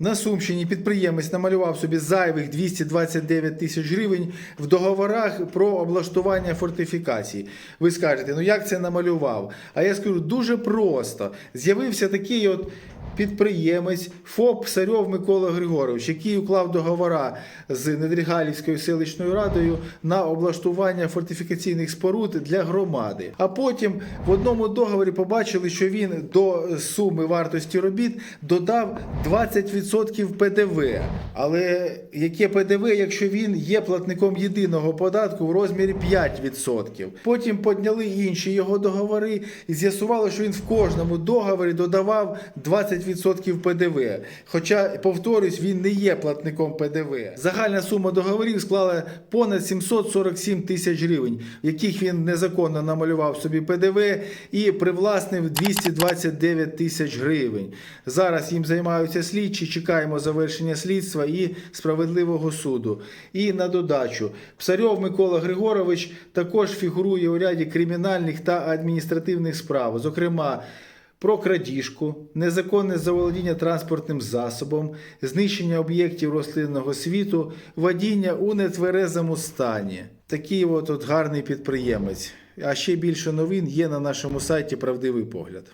На Сумщині підприємець намалював собі зайвих 229 тисяч гривень в договорах про облаштування фортифікацій. Ви скажете, ну як це намалював? А я скажу дуже просто. З'явився такий от підприємець ФОП Псарьов Микола Григорович, який уклав договора з Недрігалівською селищною радою на облаштування фортифікаційних споруд для громади. А потім в одному договорі побачили, що він до суми вартості робіт додав 20% ПДВ. Але яке ПДВ, якщо він є платником єдиного податку в розмірі 5%? Потім підняли інші його договори і з'ясували, що він в кожному договорі додавав 20% ПДВ. Хоча, повторюсь, він не є платником ПДВ. Загальна сума договорів склала понад 747 тисяч гривень, в яких він незаконно намалював собі ПДВ і привласнив 229 тисяч гривень. Зараз їм займаються слідчі, чекаємо завершення слідства і справедливого суду. І на додачу, Псарьов Микола Григорович також фігурує у ряді кримінальних та адміністративних справ, зокрема. Про крадіжку, незаконне заволодіння транспортним засобом, знищення об'єктів рослинного світу, водіння у нетверезому стані. Такий от, от гарний підприємець. А ще більше новин є на нашому сайті Правдивий погляд.